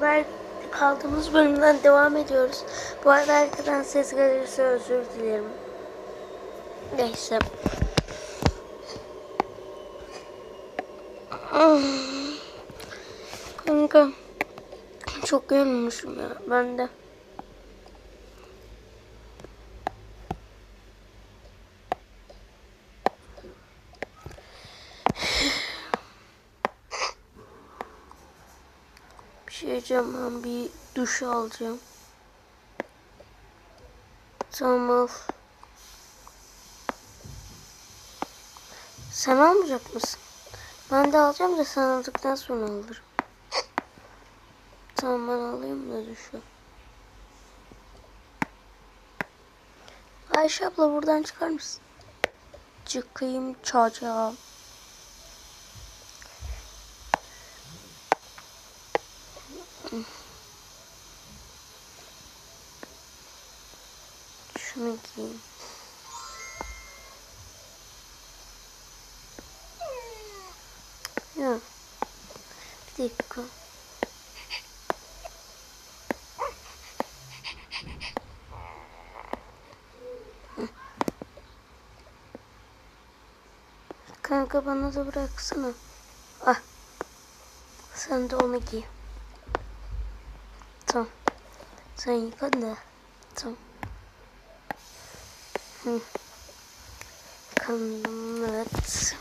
beraber kaldığımız bölümden devam ediyoruz. Bu arada arkadan ses gelirse özür dilerim. Neyse. Kanka çok yorulmuşum ya ben de. Diyeceğim ben bir duş alacağım. Tamam. Sen almayacak mısın? Ben de alacağım da sen aldıktan sonra alırım. Tamam ben alayım da duşu. Ayşe abla buradan çıkar mısın? Çıkayım çocuğa. Giyeyim. Ya. Bir dakika. Kanka bana da bıraksana. Ah. Sen de onu giy. Tamam. Sen yıka da. Tamam. Hı. Kandım evet.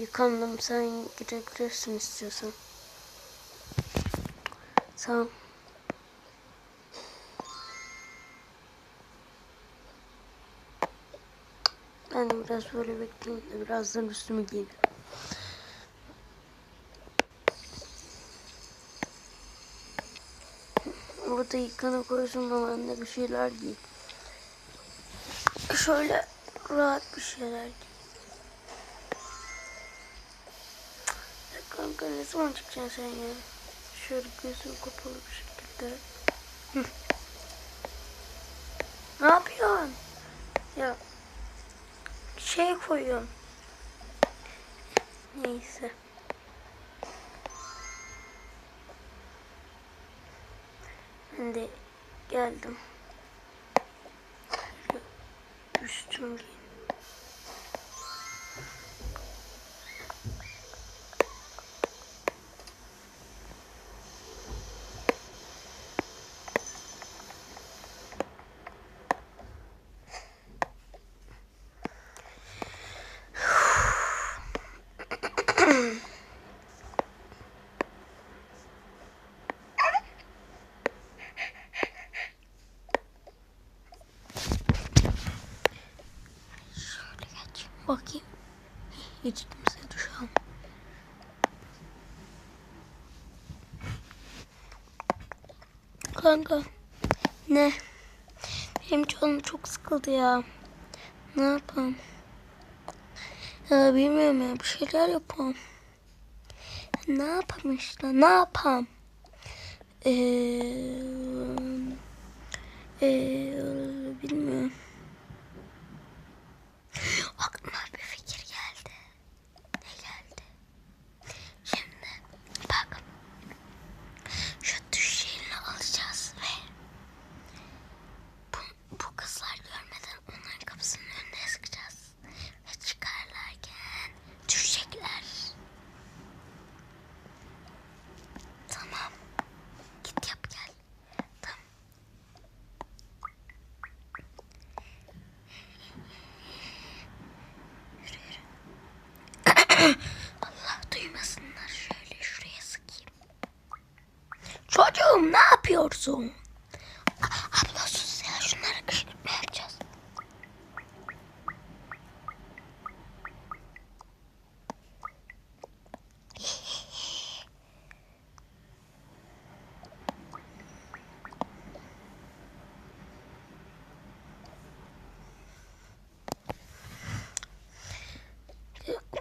Yıkandım sen girebilirsin istiyorsan. Tamam. Ben biraz böyle bekleyeyim de birazdan üstümü giyeyim. Burada yıkana koysun da ben de bir şeyler giyeyim. Şöyle rahat bir şeyler. Ya Kanka ne zaman çıkacaksın sen ya? Şöyle gözüm kapalı bir şekilde. Ne yapıyorsun? Ya şey koyuyorum. Neyse. De geldim. Üstüm giyin. Şöyle geç. Bakayım. Hiç kimse duş almıyor. Kanka. Ne? Benim canım çok sıkıldı ya. Ne yapalım? Ya bilmiyorum ya bir şeyler yapalım. Ne yapalım işte ne yapalım? Ee, ee, bilmiyorum. Aklıma bir fikir geldi. Ne geldi? Şimdi bak. Şu düş şeyini alacağız ve bu, bu kızlar görmeden onların kapısının önüne sıkacağız. Ve çıkarlarken düşecekler. Tamam. Git yap gel. Tamam. Yürü yürü. Allah duymasınlar. Şöyle şuraya sıkayım. Çocuğum ne yapıyorsun? A- Abla sus ya şunları kışkırtma yapacağız.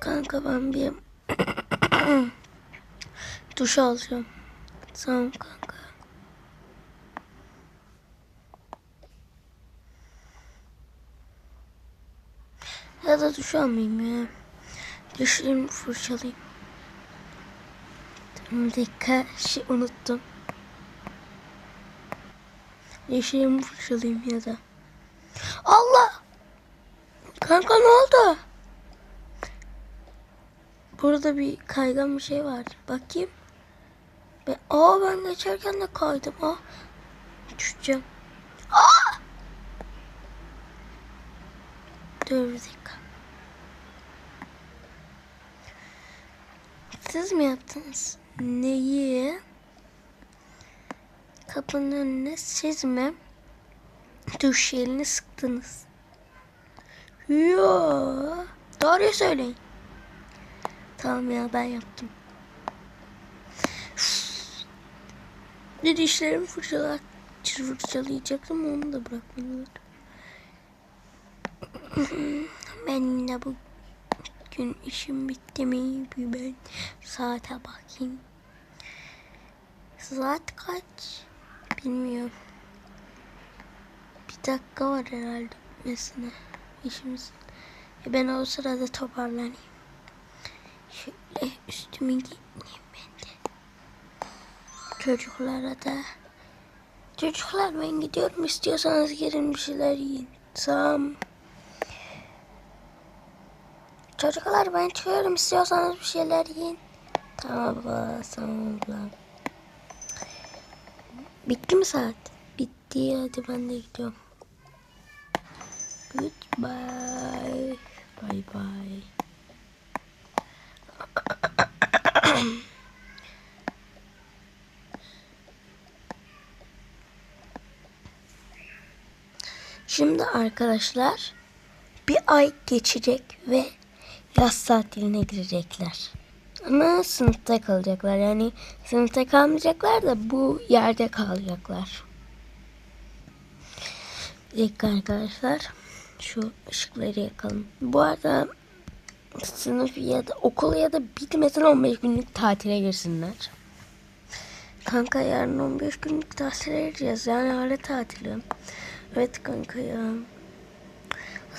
Kanka ben bir duş alacağım. Tamam kanka. Ya da duş almayayım ya. Dişlerimi fırçalayayım. Bir dakika şey unuttum. Dişlerimi fırçalayayım ya da. Allah! Kanka ne oldu? Burada bir kaygan bir şey var. Bakayım. Ben, aa ben geçerken de kaydım. Aa, düşeceğim. Aa! Dur bir dakika. Siz mi yaptınız? Neyi? Kapının önüne siz mi? Duş jelini sıktınız. Yo. Doğruyu söyleyin. Tamam ya ben yaptım. Bir dişlerimi fırçalar, fırçalayacaktım onu da bırakmadım. ben yine bugün işim bitti mi? Bir ben saate bakayım. Saat kaç? Bilmiyorum. Bir dakika var herhalde mesela işimiz. E ben o sırada toparlanayım. Şöyle üstümü giyineyim ben de. Çocuklara da. Çocuklar ben gidiyorum istiyorsanız gelin bir şeyler yiyin. Tamam. Çocuklar ben çıkıyorum istiyorsanız bir şeyler yiyin. Tamam abla. Bitti mi saat? Bitti hadi ben de gidiyorum. Goodbye. Bye bye. Şimdi arkadaşlar bir ay geçecek ve yaz tatiline girecekler. Ama sınıfta kalacaklar. Yani sınıfta kalmayacaklar da bu yerde kalacaklar. Dakika arkadaşlar. Şu ışıkları yakalım. Bu arada sınıf ya da okul ya da bitmesen 15 günlük tatile girsinler. Kanka yarın 15 günlük tatile gireceğiz. Yani öyle tatili. Evet kanka ya.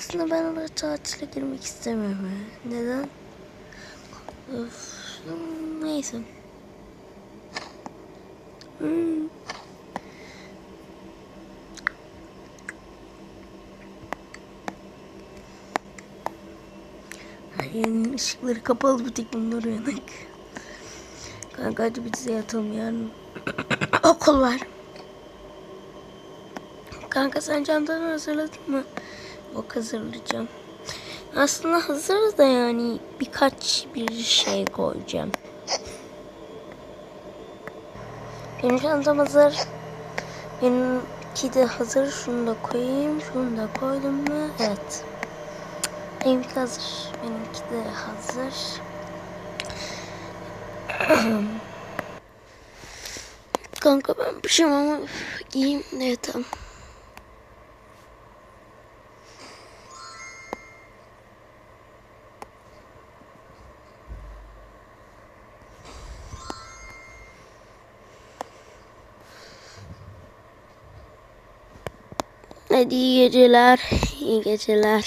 Aslında ben oraya tatile girmek istemiyorum. Neden? Öf, neyse. Hmm. Yani ışıkları kapalı bir tek bunlar uyanık. Kanka hadi biz yatalım yarın. Okul var. Kanka sen çantanı hazırladın mı? Yok hazırlayacağım. Aslında hazır da yani birkaç bir şey koyacağım. Benim çantam hazır. Benimki de hazır. Şunu da koyayım. Şunu da koydum mu? Evet. Benimki hazır. Benimki de hazır. Kanka ben pijamamı giyeyim de yatalım. Hadi iyi geceler. İyi geceler.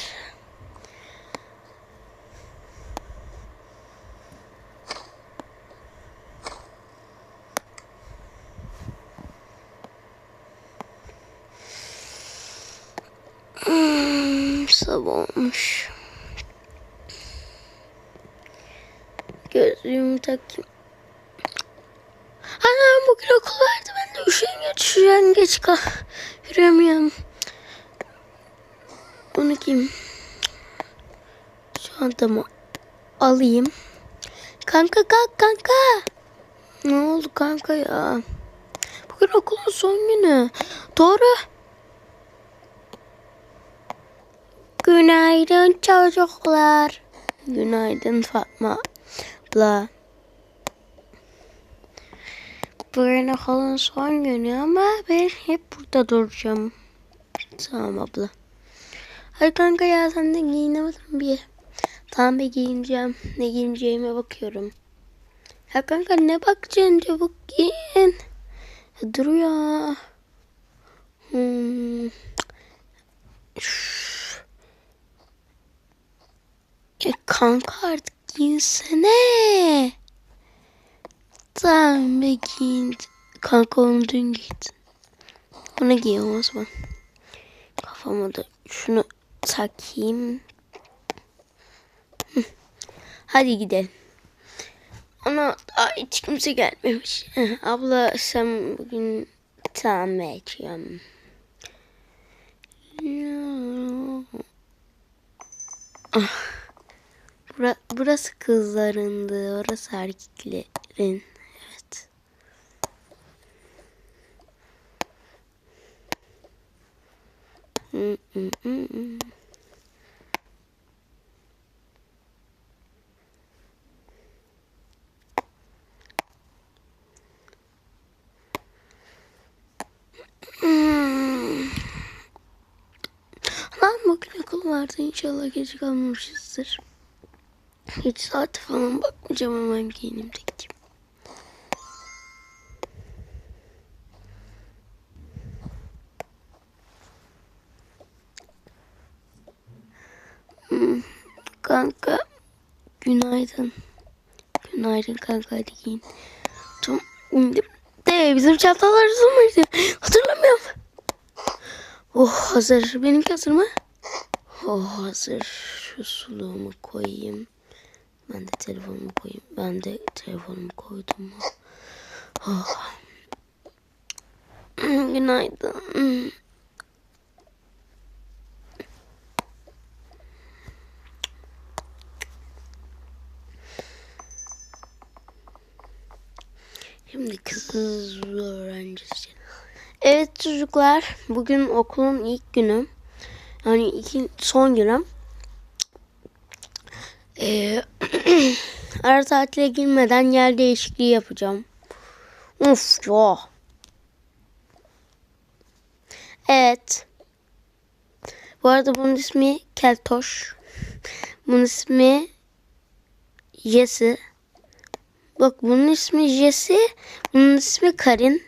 Hmm, sabah olmuş. Gözlüğümü takayım. Anam bugün okul vardı. Ben de üşengeç, üşengeç kal. Çantamı alayım. Kanka kalk kanka. Ne oldu kanka ya? Bugün okulun son günü. Doğru. Günaydın çocuklar. Günaydın Fatma abla. Bugün okulun son günü ama ben hep burada duracağım. Tamam abla. Hadi kanka ya sen de giyinemedin bir. Tamam bir giyineceğim. Ne giyineceğime bakıyorum. Ya kanka ne bakacaksın çabuk giyin. Dur ya. Hmm. Üf. Ya kanka artık giyinsene. Tamam be giyin. Kanka onu dün giydin. Bunu giyiyorum o zaman. Kafama da şunu takayım. Hadi gidelim. Ana daha hiç kimse gelmemiş. Abla sen bugün tamam bekliyorum. Ah. Bura, burası kızlarındı. Orası erkeklerin. Evet. Hı, hı, hı, hı. Hmm. Lan bugün okul vardı. İnşallah geç kalmamışızdır. Hiç saate falan bakmayacağım hemen giyinim de gideyim. Hmm, Kanka günaydın. Günaydın kanka hadi giyin. Tamam. indim. De bizim çantalar mıydı? Hatırlamıyorum. Oh hazır. Benimki hazır mı? Oh hazır. Şu suluğumu koyayım. Ben de telefonumu koyayım. Ben de telefonumu koydum? Oh. Günaydın. Şimdi kız öğrencisi. Evet çocuklar, bugün okulun ilk günü. Yani iki, son günü. Ee, ara tatile girmeden yer değişikliği yapacağım. Uf ya. Evet. Bu arada bunun ismi Keltoş. Bunun ismi Jesse. Bak bunun ismi Jesse. Bunun ismi Karin.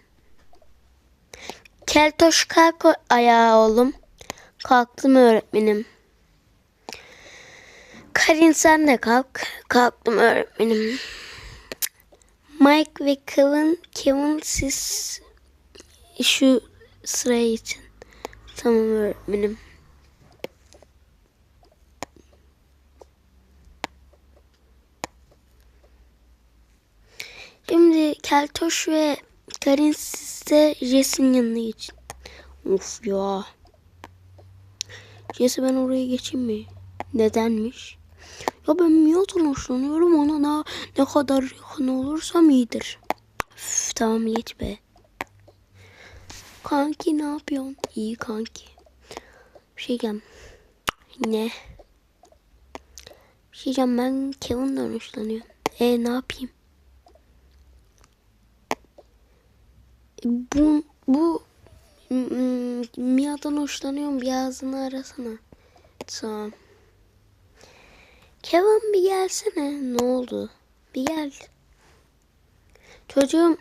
Keltoş kalk ayağa oğlum. Kalktım öğretmenim. Karin sen de kalk. Kalktım öğretmenim. Mike ve Kevin, Kevin siz şu sıraya için. Tamam öğretmenim. Şimdi Keltoş ve Karin size Jesse'nin yanına geçin. Of ya. Jesse ben oraya geçeyim mi? Nedenmiş? Ya ben Miya'dan hoşlanıyorum ona ne, ne kadar yakın olursam iyidir. Üf, tamam geç be. Kanki ne yapıyorsun? İyi kanki. Bir şey diyeceğim. Ne? Bir şey diyeceğim ben Kevin'den hoşlanıyorum. E ne yapayım? Bu bu mm, Mia'dan hoşlanıyorum bir ağzını arasana. Tamam. Kevin bir gelsene. Ne oldu? Bir gel. Çocuğum.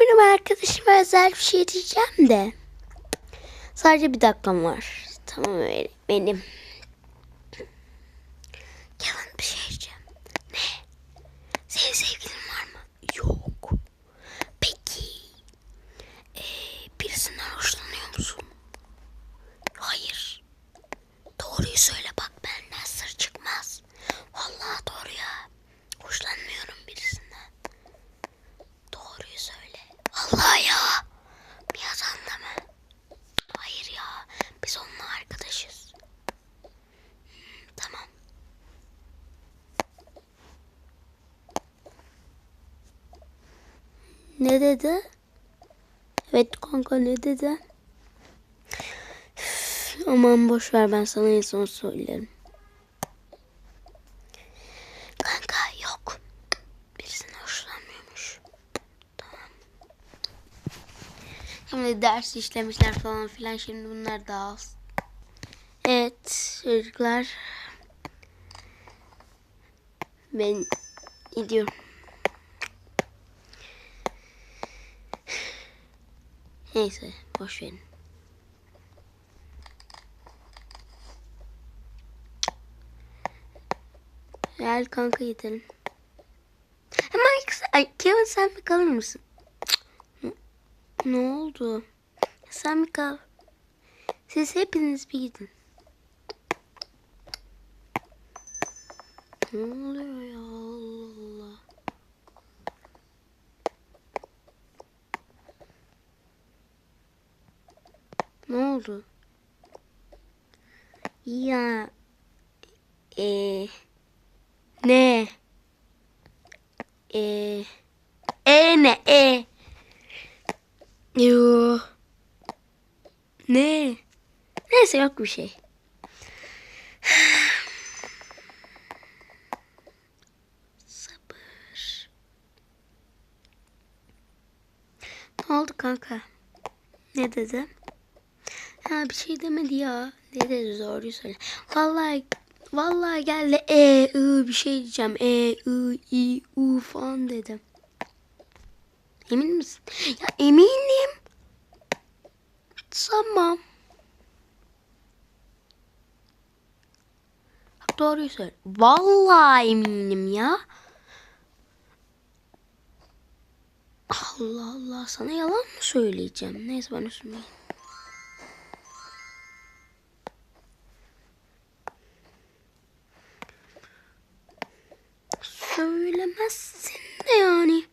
Benim arkadaşıma özel bir şey diyeceğim de. Sadece bir dakikam var. Tamam öyle benim. Kevin bir şey diyeceğim. Ne? Senin sevgilin var mı? Yok. Peki. Ee, birisinden hoşlanıyor musun? Hayır. Doğruyu söyle bak benden sır çıkmaz. Vallahi doğru ya. Hoşlanmıyorum birisinden. Doğruyu söyle. Vallahi ya. Biraz anlama. Hayır ya. Biz onunla arkadaşız. Hmm, tamam. Ne dedi? Evet kanka ne dedi? Aman boş ver ben sana en son söylerim. Kanka yok. Birisine hoşlanmıyormuş. Tamam. Şimdi ders işlemişler falan filan. Şimdi bunlar daha az. Evet çocuklar. Ben gidiyorum. Neyse boş verin. Gel kanka gidelim. Ama ay, Kevin sen mi kalır mısın? Ne oldu? Sen mi kal? Siz hepiniz bir gidin. Ne oluyor ya Allah Allah. Ne oldu? Ya e ne? E e ne e? Yo. Ne? Neyse yok bir şey. Sabır. Ne oldu kanka? Ne dedi Ha bir şey demedi ya. Ne dedi doğruyu söyle. Vallahi vallahi geldi e ı bir şey diyeceğim. E ı i u falan dedim. Emin misin? Ya eminim. Tamam. Doğruyu söyle. Vallahi eminim ya. Allah Allah sana yalan mı söyleyeceğim? Neyse ben üstüme. Söylemezsin de yani.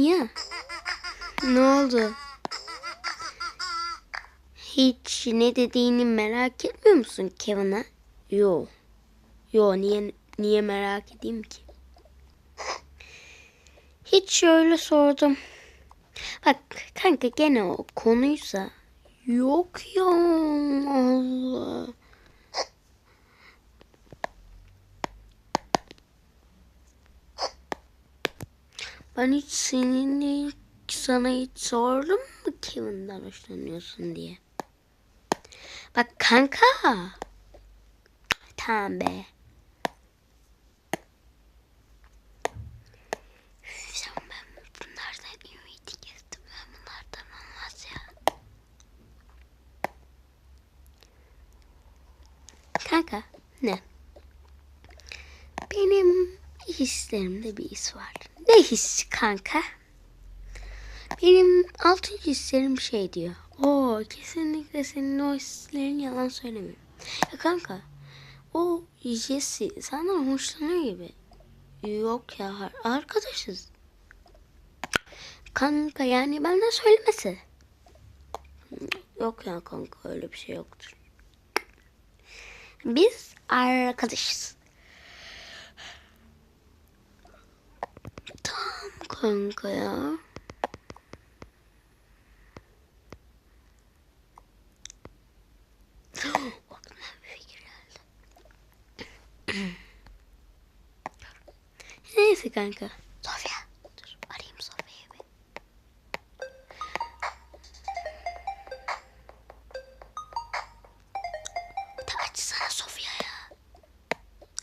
Mia. Ne oldu? Hiç ne dediğini merak etmiyor musun Kevin'a? Yo. Yo niye niye merak edeyim ki? Hiç şöyle sordum. Bak kanka gene o konuysa yok ya Allah. Ben hiç seninle sana hiç sordum mu Kevin'den hoşlanıyorsun diye. Bak kanka. Tamam be. Kanka ne? Benim hislerimde bir his var. Hissi kanka? Benim altın hislerim şey diyor. Oo kesinlikle senin o hislerin yalan söylemiyor. Ya kanka o Jesse senden hoşlanıyor gibi. Yok ya arkadaşız. Kanka yani benden söylemesi. Yok ya kanka öyle bir şey yoktur. Biz arkadaşız. Tamam kanka ya. Neyse kanka. Sofya. Dur arayayım Sofya'yı bir. Hadi açsana Sofya ya.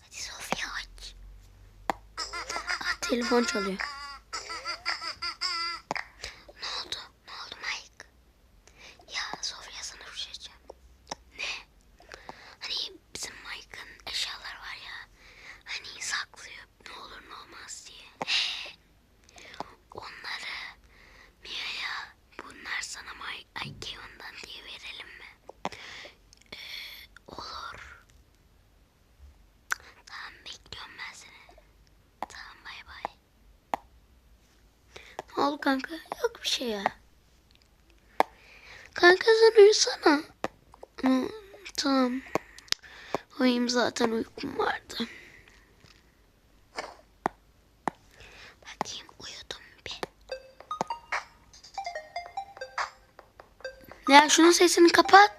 Hadi Sofya aç. Ah telefon çalıyor. Ne oldu? Ne oldu Mike? Ya Sofya sana bir şey diyeceğim. Ne? Hani bizim Mike'ın eşyaları var ya. Hani saklıyor ne olur ne olmaz diye. He. Onları Mia'ya bunlar sana Mike, ay Kevin'dan diye verelim mi? Ee, olur. Tamam bekliyorum ben seni. Tamam bay bay. Ne oldu kanka? Yok bir şey ya. Kanka sen uyusana. Hı, tamam. Uyuyayım zaten uykum vardı. Bakayım uyudum bir. Ya şunun sesini kapat.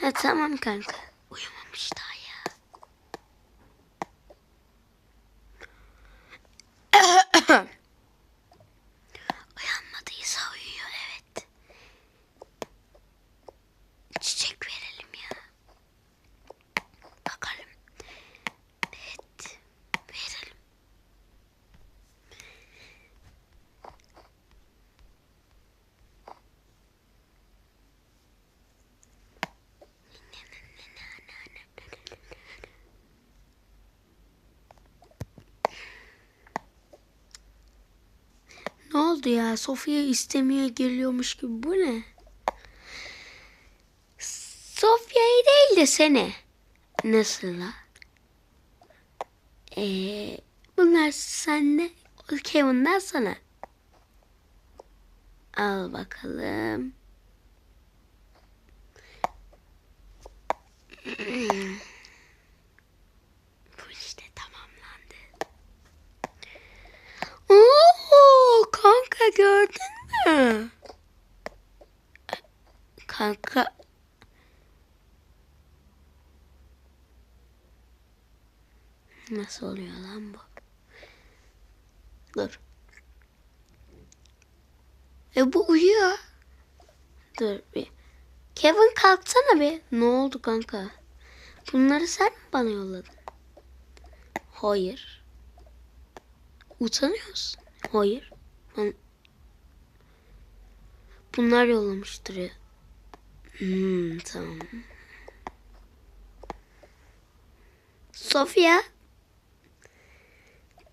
Ha tamam kanka. Uyumamış daha ya. Uyanmadıysa uyuyor evet. Çiçek verelim ya. Bakalım. Evet. Verelim. Ne oldu ya? Sofya istemeye geliyormuş gibi. Bu ne? Sofya'yı değil de seni. Nasıl la? Ee, bunlar sende. Kevin'den sana. Al bakalım. Bu işte tamamlandı. Oo, kanka gördün mü? Kanka. Nasıl oluyor lan bu? Dur. E bu uyuyor. Dur bir. Kevin kalksana bir. Ne oldu kanka? Bunları sen mi bana yolladın? Hayır. Utanıyorsun. Hayır. Ben... Bunlar yollamıştır ya. Hmm, tamam. Sofya.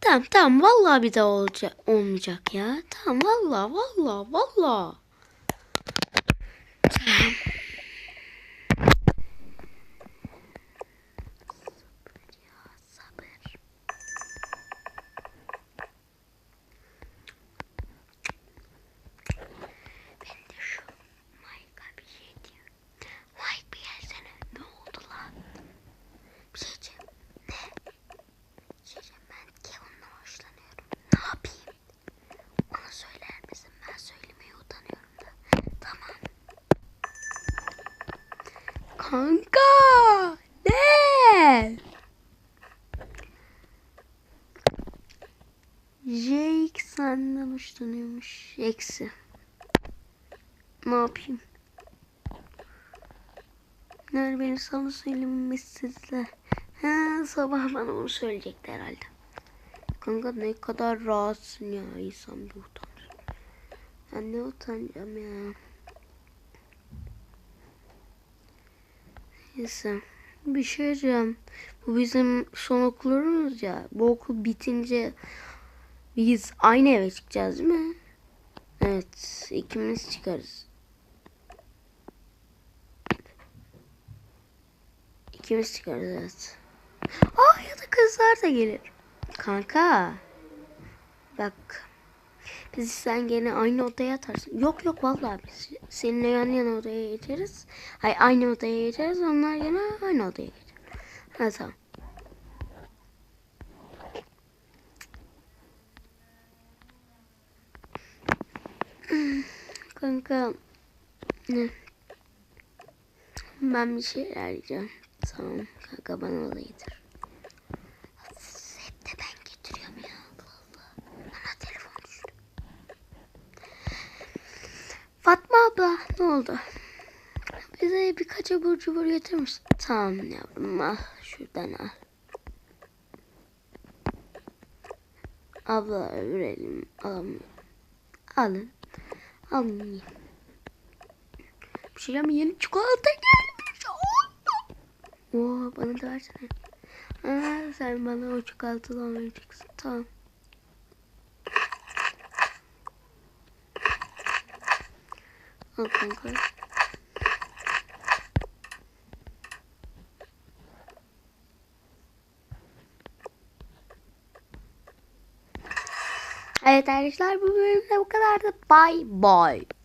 Tamam tamam vallahi bir daha olacak olmayacak ya. Tamam vallahi vallahi vallahi. Tamam. Sabır ya sabır. Ben de şu Mike'a bir şey diyeyim. Mike bir gelsene. Ne oldu lan? Bir şey diyeceğim. Ne? Bir şey diyeceğim. Ben Kevin'le hoşlanıyorum. Ne yapayım? Ona söyler misin? Ben söylemeye utanıyorum da. Tamam. Kanka! Ne? Jake senden hoşlanıyormuş. Eksi. Ne yapayım? Nerede beni sana söylememesizler. Ha, sabah bana onu söyleyecekti herhalde. Kanka ne kadar rahatsın ya. İnsan bir utanır. Ben ne utanacağım ya. Neyse. Bir şey diyeceğim. Bu bizim son okulumuz ya. Bu okul bitince biz aynı eve çıkacağız değil mi? Evet. ikimiz çıkarız. İkimiz çıkarız evet. Aa ya da kızlar da gelir. Kanka. Bak. Biz sen gene aynı odaya yatarsın. Yok yok vallahi biz seninle yan yana odaya geçeriz. Hayır aynı odaya geçeriz. Onlar gene aynı odaya geçer. Ha tamam. Kanka. Ne? Ben bir şeyler yiyeceğim. Tamam kanka bana da getir. Hep de ben getiriyorum ya Allah Allah. Bana telefon düştü. Fatma abla ne oldu? Bize birkaç abur cubur getirir misin? Tamam yavrum al şuradan al. Abla öbür elim alamıyorum. Alın. Alın yiyin. Bir şey mi yeni çikolata gelmiş. Oo bana da versene. Aa, sen bana o çikolatadan vereceksin. Tamam. Al kanka. Evet arkadaşlar bu bölümde bu kadardı. Bye bye.